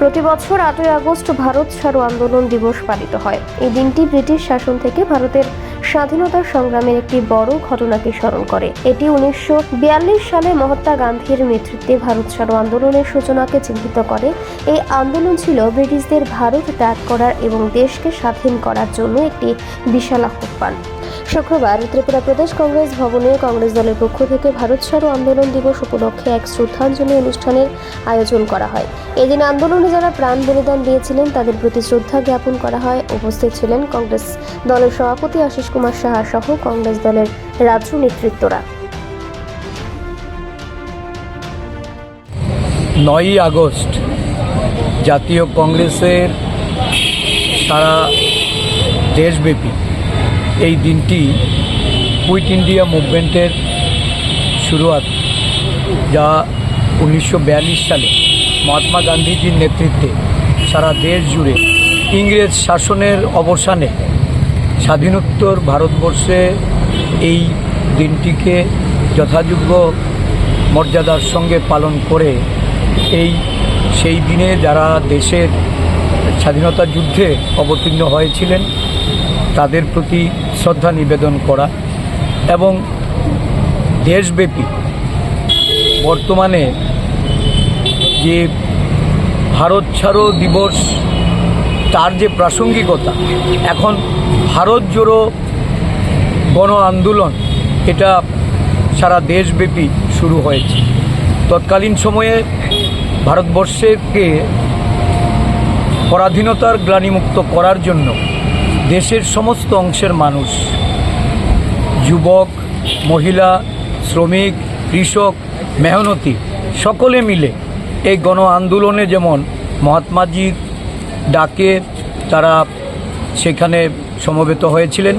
প্রতি বছর আটই আগস্ট ভারত ছাড়ো আন্দোলন দিবস পালিত হয়। এই দিনটি ব্রিটিশ শাসন থেকে ভারতের স্বাধীনতা সংগ্রামের একটি বড় ঘটনাকে স্মরণ করে। এটি উনিশশো বিয়াল্লিশ সালে মহাত্মা গান্ধীর নেতৃত্বে ভারত ছাড়ো আন্দোলনের সূচনাকে চিহ্নিত করে। এই আন্দোলন ছিল ব্রিটিশদের ভারত ত্যাগ করার এবং দেশকে স্বাধীন করার জন্য একটি বিশাল আহ্বান। শুক্রবার ত্রিপুরা প্রদেশ কংগ্রেস ভবনে কংগ্রেস দলের পক্ষ থেকে ভারত ছাড়ো আন্দোলন দিবস উপলক্ষে এক শ্রদ্ধাঞ্জলি অনুষ্ঠানের আয়োজন করা হয়। এদিন আন্দোলনে যারা প্রাণ বলিদান দিয়েছিলেন, তাদের প্রতি শ্রদ্ধা জ্ঞাপন করা হয়। উপস্থিত ছিলেন কংগ্রেস দলের সভাপতি আশিস কুমার সাহা সহ কংগ্রেস দলের রাজ্য নেতৃত্বরা। নয়ই আগস্ট জাতীয় কংগ্রেসের সারা দেশব্যাপী এই দিনটি কুইট ইন্ডিয়া মুভমেন্টের শুরুয়াত, যা উনিশশো বিয়াল্লিশ সালে মহাত্মা গান্ধীজির নেতৃত্বে সারা দেশ জুড়ে ইংরেজ শাসনের অবসানে স্বাধীনোত্তর ভারতবর্ষে এই দিনটিকে যথাযোগ্য মর্যাদার সঙ্গে পালন করে এই সেই দিনে যারা দেশের স্বাধীনতা যুদ্ধে অবতীর্ণ হয়েছিলেন, তাদের প্রতি শ্রদ্ধা নিবেদন করা এবং দেশব্যাপী বর্তমানে যে ভারত ছাড়ো দিবস, তার যে প্রাসঙ্গিকতা, এখন ভারত জোড়ো গণ আন্দোলন, এটা সারা দেশব্যাপী শুরু হয়েছে। তৎকালীন সময়ে ভারতবর্ষকে পরাধীনতার গ্লানিমুক্ত করার জন্য দেশের সমস্ত অংশের মানুষ, যুবক, মহিলা, শ্রমিক, কৃষক, মেহনতি, সকলে মিলে এই গণ আন্দোলনে যেমন মহাত্মাজির ডাকে তারা সেখানে সমবেত হয়েছিলেন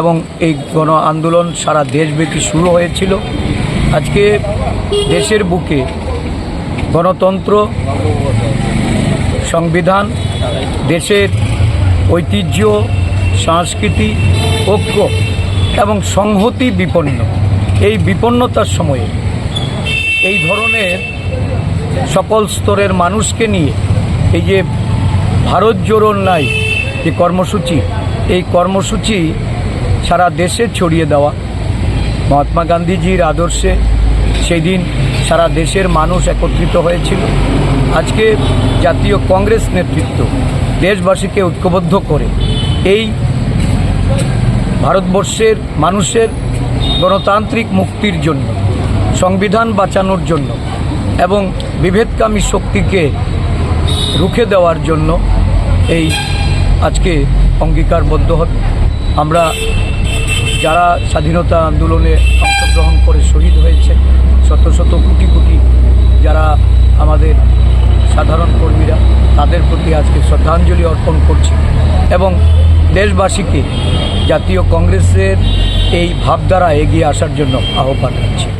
এবং এই গণ আন্দোলন সারা দেশব্যাপী শুরু হয়েছিল। আজকে দেশের বুকে গণতন্ত্র সংবিধান, দেশের ঐতিহ্য সংস্কৃতি, ঐক্য এবং সংহতি বিপন্ন। এই বিপন্নতার সময়ে এই ধরনের সকল স্তরের মানুষকে নিয়ে এই যে ভারত জোড়ো নাই যে কর্মসূচি, এই কর্মসূচি সারা দেশে ছড়িয়ে দেওয়া। মহাত্মা গান্ধীজির আদর্শে সেই দিন সারা দেশের মানুষ একত্রিত হয়েছিল। আজকে জাতীয় কংগ্রেস নেতৃত্ব দেশবাসীকে ঐক্যবদ্ধ করে এই ভারতবর্ষের মানুষের গণতান্ত্রিক মুক্তির জন্য, সংবিধান বাঁচানোর জন্য এবং বিভেদকামী শক্তিকে রুখে দেওয়ার জন্য এই আজকে অঙ্গীকারবদ্ধ হবে। আমরা যারা স্বাধীনতা আন্দোলনে অংশগ্রহণ করে শহীদ হয়েছে, শত শত কোটি কোটি যারা আমাদের সাধারণ কর্মীরা, তাদের প্রতি আজকে শ্রদ্ধাঞ্জলি অর্পণ করছি এবং দেশবাসীকে জাতীয় কংগ্রেসের এই ভাবধারা এগিয়ে আসার জন্য আহ্বান করছি